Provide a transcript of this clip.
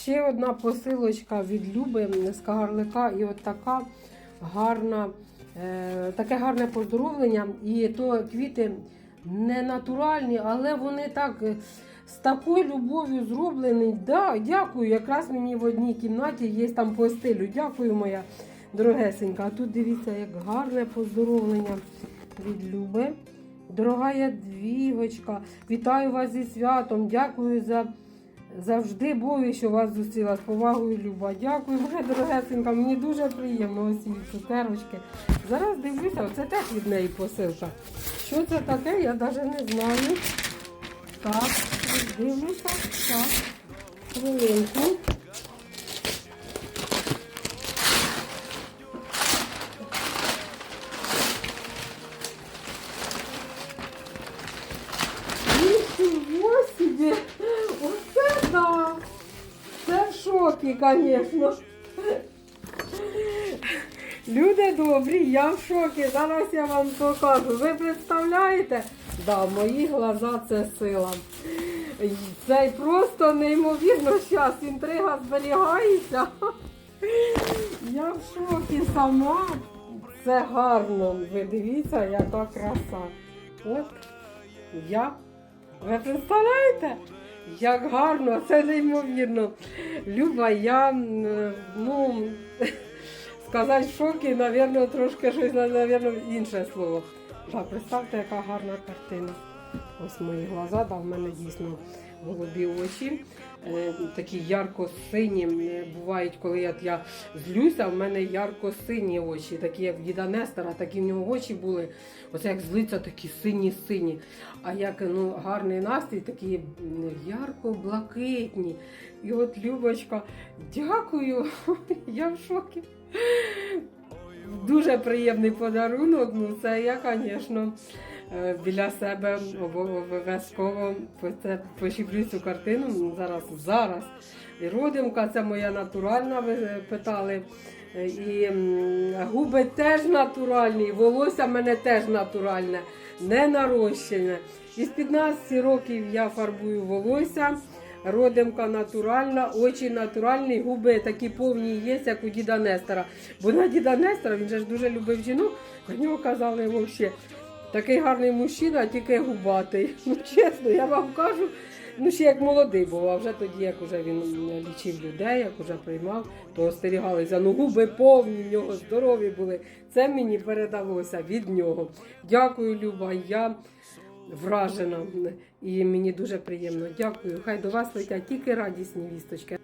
Ще одна посилочка від Люби з Кагарлика. І от така гарна, е, таке гарне поздоровлення. І то квіти не натуральні, але вони так е, з такою любов'ю зроблені. Да, дякую. Якраз мені в одній кімнаті є там по стилю. Дякую, моя дорогесенька. А тут дивіться, як гарне поздоровлення від Люби. Дорога Ядвігочка, вітаю вас зі святом. Дякую за завжди Богу, що вас зустріла з повагою, Люба. Дякую, моя дорогесенька. Мені дуже приємно ось ці цукерочки. Зараз дивлюся, оце теж від неї посилка. Що це таке, я навіть не знаю. Так, дивлюся. Так, хвилинку. Шокі, звісно. Люди добрі, я в шокі. Зараз я вам покажу. Ви представляєте? Да, мої глаза це сила. Це просто неймовірно зараз інтрига зберігається. Я в шокі сама. Це гарно. Ви дивіться, яка краса. От я. Ви представляєте? Як гарно, це неймовірно. Люба, я ну, сказати в шокі, напевно, трошки щось, мабуть, інше слово. Так, представте, яка гарна картина. Ось мої глаза, да, в мене дійсно голубі очі. Е, такі ярко-сині. Е, Бувають, коли я, я злюся, в мене ярко-сині очі, такі як діда Нестора, такі в нього очі були. Оце як злиться, такі сині-сині. А як ну, гарний настрій, такі ярко-блакитні. І от Любочка, дякую, я в шокі. Дуже приємний подарунок. Ну, це я, звісно, біля себе обо- обов'язково пошіплю цю картину. Ну, Зараз, зараз. І родимка, це моя натуральна, ви е, питали. Е, І губи теж натуральні, і волосся в мене теж натуральне, не нарощене. Із 15 років я фарбую волосся. Родимка натуральна, очі натуральні, губи такі повні є, як у діда Нестора. Бо на діда Нестора він же ж дуже любив жінок, про нього казали взагалі. Такий гарний мужчина, тільки губатий. Ну чесно, я вам кажу, ну ще як молодий був, а вже тоді, як уже він лічив людей, як уже приймав, то остерігалися. Ну губи повні в нього, здорові були. Це мені передалося від нього. Дякую, Люба. Я вражена і мені дуже приємно. Дякую. Хай до вас летять тільки радісні вісточки.